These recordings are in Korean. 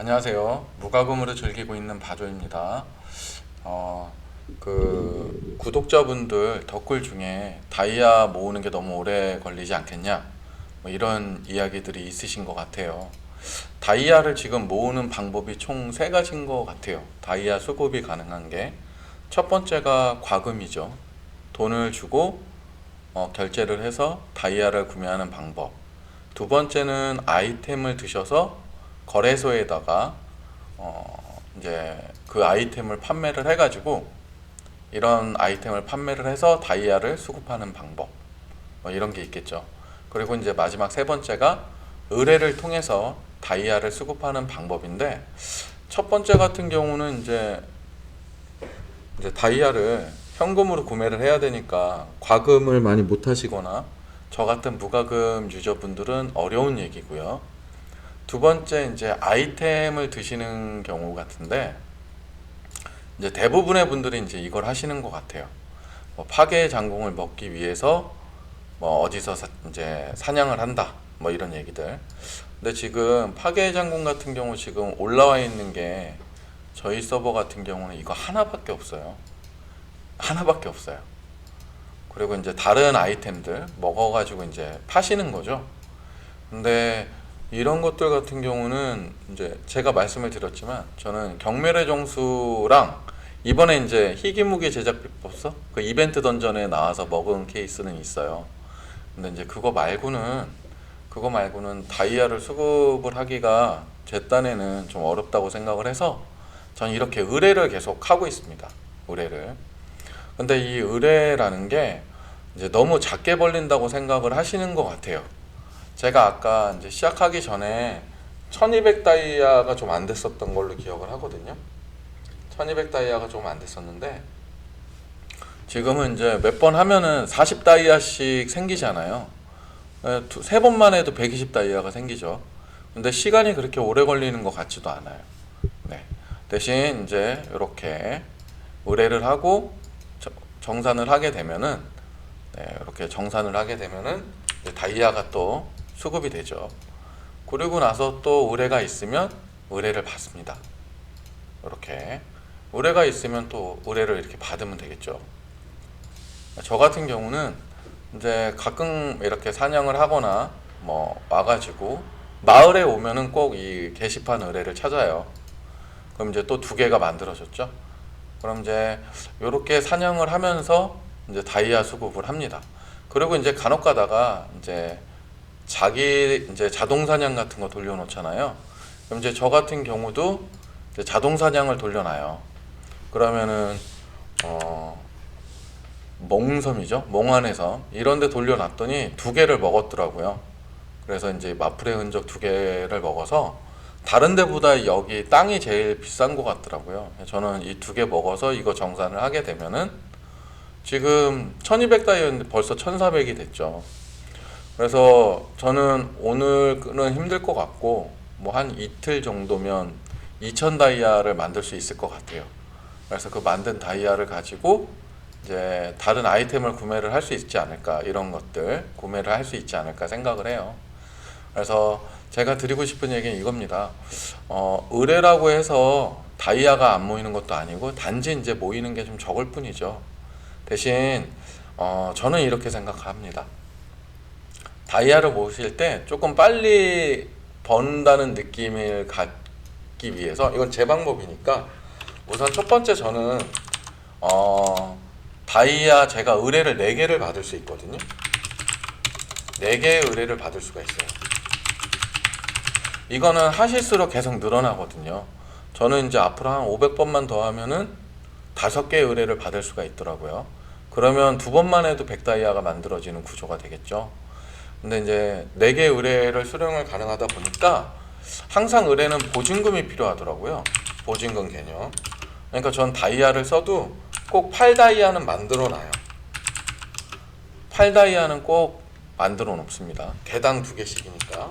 안녕하세요. 무과금으로 즐기고 있는 바조입니다. 어, 그 구독자분들 댓글 중에 다이아 모으는 게 너무 오래 걸리지 않겠냐? 뭐 이런 이야기들이 있으신 것 같아요. 다이아를 지금 모으는 방법이 총 세 가지인 것 같아요. 다이아 수급이 가능한 게 첫 번째가 과금이죠. 돈을 주고 어, 결제를 해서 다이아를 구매하는 방법. 두 번째는 아이템을 드셔서 거래소에다가 어 이제 그 아이템을 판매를 해가지고 이런 아이템을 판매를 해서 다이아를 수급하는 방법 뭐 이런 게 있겠죠. 그리고 이제 마지막 세 번째가 의뢰를 통해서 다이아를 수급하는 방법인데 첫 번째 같은 경우는 이제 이제 다이아를 현금으로 구매를 해야 되니까 과금을 많이 못 하시거나 저 같은 무과금 유저분들은 어려운 얘기고요. 두 번째 이제 아이템을 드시는 경우 같은데 이제 대부분의 분들이 이제 이걸 하시는 것 같아요. 뭐 파괴 장공을 먹기 위해서 뭐 어디서 사, 이제 사냥을 한다 뭐 이런 얘기들. 근데 지금 파괴 장공 같은 경우 지금 올라와 있는 게 저희 서버 같은 경우는 이거 하나밖에 없어요. 하나밖에 없어요. 그리고 이제 다른 아이템들 먹어가지고 이제 파시는 거죠. 근데 이런 것들 같은 경우는 이제 제가 말씀을 드렸지만 저는 경멸의 정수랑 이번에 이제 희귀무기 제작 비법서 그 이벤트 던전에 나와서 먹은 케이스는 있어요. 근데 이제 그거 말고는 그거 말고는 다이아를 수급을 하기가 제 딴에는 좀 어렵다고 생각을 해서 전 이렇게 의뢰를 계속 하고 있습니다. 의뢰를. 근데 이 의뢰라는 게 이제 너무 작게 벌린다고 생각을 하시는 것 같아요. 제가 아까 이제 시작하기 전에 1200 다이아가 좀 안 됐었던 걸로 기억을 하거든요. 1200 다이아가 좀 안 됐었는데 지금은 이제 몇 번 하면은 40 다이아씩 생기잖아요. 에, 두- 세 번만 해도 120 다이아가 생기죠. 근데 시간이 그렇게 오래 걸리는 것 같지도 않아요. 네. 대신 이제 이렇게 의뢰를 하고 저- 정산을 하게 되면은 네, 이렇게 정산을 하게 되면은 다이아가 또 수급이 되죠. 그리고 나서 또 의뢰가 있으면 의뢰를 받습니다. 이렇게 의뢰가 있으면 또 의뢰를 이렇게 받으면 되겠죠. 저 같은 경우는 이제 가끔 이렇게 사냥을 하거나 뭐 와가지고 마을에 오면은 꼭 이 게시판 의뢰를 찾아요. 그럼 이제 또 두 개가 만들어졌죠. 그럼 이제 이렇게 사냥을 하면서 이제 다이아 수급을 합니다. 그리고 이제 간혹 가다가 이제 자기 이제 자동 사냥 같은 거 돌려놓잖아요. 그럼 이제 저 같은 경우도 자동 사냥을 돌려놔요. 그러면은 어 몽섬이죠. 몽환의 섬 이런 데 돌려놨더니 두 개를 먹었더라고요. 그래서 이제 마플의 흔적 두 개를 먹어서 다른 데보다 여기 땅이 제일 비싼 것 같더라고요. 저는 이 두 개 먹어서 이거 정산을 하게 되면은 지금 1200 다이였는데 벌써 1400이 됐죠. 그래서 저는 오늘은 힘들 것 같고 뭐 한 이틀 정도면 2000 다이아를 만들 수 있을 것 같아요. 그래서 그 만든 다이아를 가지고 이제 다른 아이템을 구매를 할 수 있지 않을까 이런 것들 구매를 할 수 있지 않을까 생각을 해요. 그래서 제가 드리고 싶은 얘기는 이겁니다. 어, 의뢰라고 해서 다이아가 안 모이는 것도 아니고 단지 이제 모이는 게 좀 적을 뿐이죠. 대신 어, 저는 이렇게 생각합니다. 다이아를 모으실 때 조금 빨리 번다는 느낌을 갖기 위해서 이건 제 방법이니까 우선 첫 번째 저는 어, 다이아 제가 의뢰를 4개를 받을 수 있거든요. 4개의 의뢰를 받을 수가 있어요. 이거는 하실수록 계속 늘어나거든요. 저는 이제 앞으로 한 500번만 더 하면은 5개의 의뢰를 받을 수가 있더라고요. 그러면 두 번만 해도 100다이아가 만들어지는 구조가 되겠죠. 근데 이제 4개 의뢰를 수령을 가능하다 보니까 항상 의뢰는 보증금이 필요하더라고요. 보증금 개념. 그러니까 전 다이아를 써도 꼭 8다이아는 만들어 놔요. 8다이아는 꼭 만들어 놓습니다. 개당 두 개씩이니까.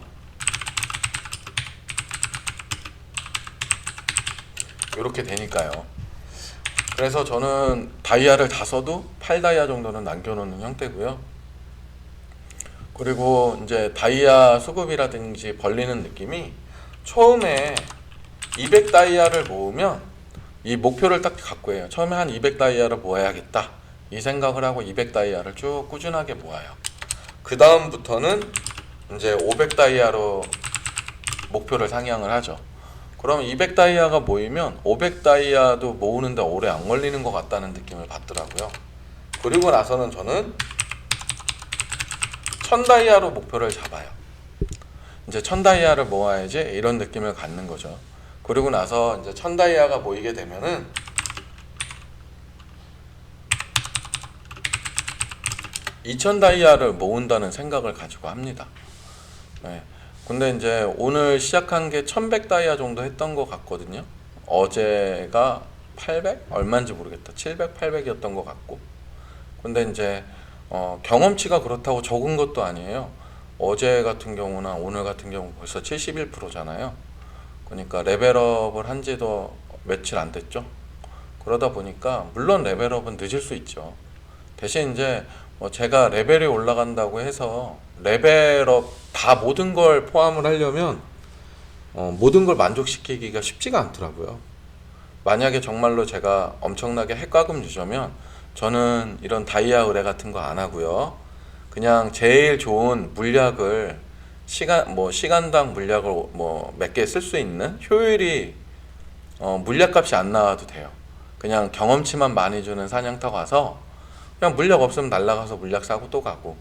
이렇게 되니까요. 그래서 저는 다이아를 다 써도 8다이아 정도는 남겨놓는 형태고요. 그리고 이제 다이아 수급이라든지 벌리는 느낌이 처음에 200 다이아를 모으면 이 목표를 딱 갖고 해요. 처음에 한 200 다이아를 모아야겠다. 이 생각을 하고 200 다이아를 쭉 꾸준하게 모아요. 그 다음부터는 이제 500 다이아로 목표를 상향을 하죠. 그럼 200 다이아가 모이면 500 다이아도 모으는데 오래 안 걸리는 것 같다는 느낌을 받더라고요. 그리고 나서는 저는 1000 다이아로 목표를 잡아요. 이제 1000 다이아를 모아야지 이런 느낌을 갖는 거죠. 그리고 나서 이제 1000 다이아가 모이게 되면은 (2000) 다이아를 모은다는 생각을 가지고 합니다. 네. 근데 이제 오늘 시작한 게1100 다이아 정도 했던 것 같거든요. 어제가 800? 얼마인지 모르겠다. 700, 800이었던 것 같고. 근데 이제 어, 경험치가 그렇다고 적은 것도 아니에요. 어제 같은 경우나 오늘 같은 경우 벌써 71%잖아요. 그러니까 레벨업을 한 지도 며칠 안 됐죠. 그러다 보니까 물론 레벨업은 늦을 수 있죠. 대신 이제 뭐 제가 레벨이 올라간다고 해서 레벨업 다 모든 걸 포함을 하려면 어, 모든 걸 만족시키기가 쉽지가 않더라고요. 만약에 정말로 제가 엄청나게 핵과금 유저면 저는 이런 다이아 의뢰 같은 거 안 하고요. 그냥 제일 좋은 물약을 시간 뭐 시간당 물약을 뭐 몇 개 쓸 수 있는 효율이 어, 물약값이 안 나와도 돼요. 그냥 경험치만 많이 주는 사냥터 가서 그냥 물약 없으면 날라가서 물약 사고 또 가고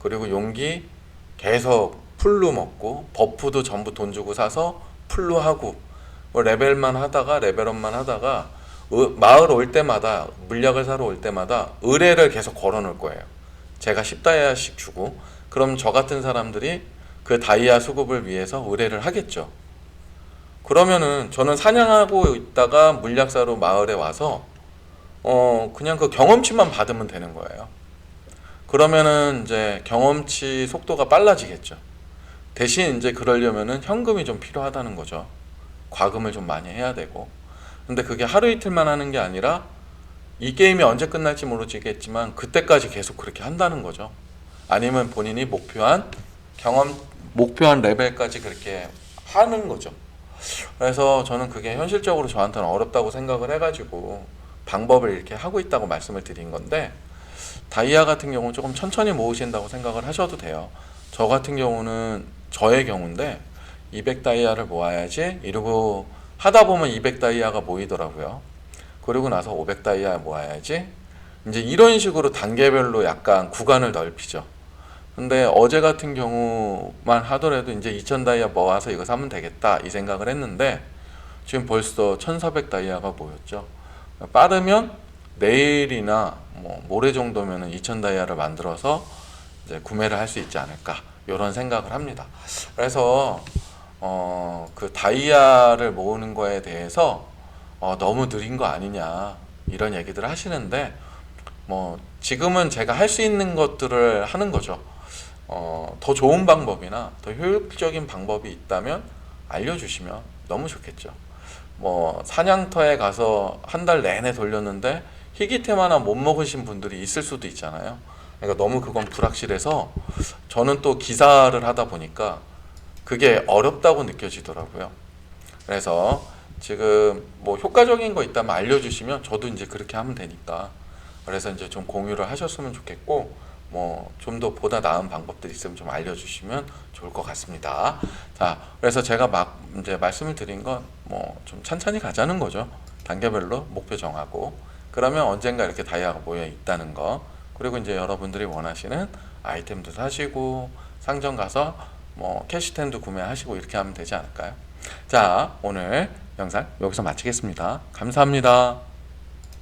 그리고 용기 계속 풀로 먹고 버프도 전부 돈 주고 사서 풀로 하고 뭐 레벨만 하다가 레벨업만 하다가 의- 마을 올 때마다 물약을 사러 올 때마다 의뢰를 계속 걸어 놓을 거예요. 제가 10다이아씩 주고 그럼 저 같은 사람들이 그 다이아 수급을 위해서 의뢰를 하겠죠. 그러면은 저는 사냥하고 있다가 물약사로 마을에 와서 어 그냥 그 경험치만 받으면 되는 거예요. 그러면은 이제 경험치 속도가 빨라지겠죠. 대신 이제 그러려면은 현금이 좀 필요하다는 거죠. 과금을 좀 많이 해야 되고. 근데 그게 하루 이틀만 하는 게 아니라 이 게임이 언제 끝날지 모르겠지만 그때까지 계속 그렇게 한다는 거죠. 아니면 본인이 목표한 경험 목표한 레벨까지 그렇게 하는 거죠. 그래서 저는 그게 현실적으로 저한테는 어렵다고 생각을 해가지고 방법을 이렇게 하고 있다고 말씀을 드린 건데 다이아 같은 경우는 조금 천천히 모으신다고 생각을 하셔도 돼요. 저 같은 경우는 저의 경우인데 200 다이아를 모아야지 이러고 하다 보면 200 다이아가 모이더라고요. 그리고 나서 500 다이아 모아야지 이제 이런 식으로 단계별로 약간 구간을 넓히죠. 근데 어제 같은 경우만 하더라도 이제 2000 다이아 모아서 이거 사면 되겠다 이 생각을 했는데 지금 벌써 1400 다이아가 모였죠. 빠르면 내일이나 뭐 모레 정도면은 2000 다이아를 만들어서 이제 구매를 할 수 있지 않을까 이런 생각을 합니다. 그래서 어, 그 다이아를 모으는 거에 대해서 어, 너무 느린 거 아니냐 이런 얘기들을 하시는데 뭐 지금은 제가 할 수 있는 것들을 하는 거죠. 어, 더 좋은 방법이나 더 효율적인 방법이 있다면 알려주시면 너무 좋겠죠. 뭐 사냥터에 가서 한 달 내내 돌렸는데 희귀템 하나 못 먹으신 분들이 있을 수도 있잖아요. 그러니까 너무 그건 불확실해서 저는 또 기사를 하다 보니까 그게 어렵다고 느껴지더라고요. 그래서 지금 뭐 효과적인 거 있다면 알려주시면 저도 이제 그렇게 하면 되니까 그래서 이제 좀 공유를 하셨으면 좋겠고 뭐 좀 더 보다 나은 방법들이 있으면 좀 알려주시면 좋을 것 같습니다. 자, 그래서 제가 막 이제 말씀을 드린 건 뭐 좀 천천히 가자는 거죠. 단계별로 목표 정하고 그러면 언젠가 이렇게 다이아가 모여 있다는 거 그리고 이제 여러분들이 원하시는 아이템도 사시고 상점 가서 뭐 캐시템도 구매하시고 이렇게 하면 되지 않을까요? 자, 오늘 영상 여기서 마치겠습니다. 감사합니다.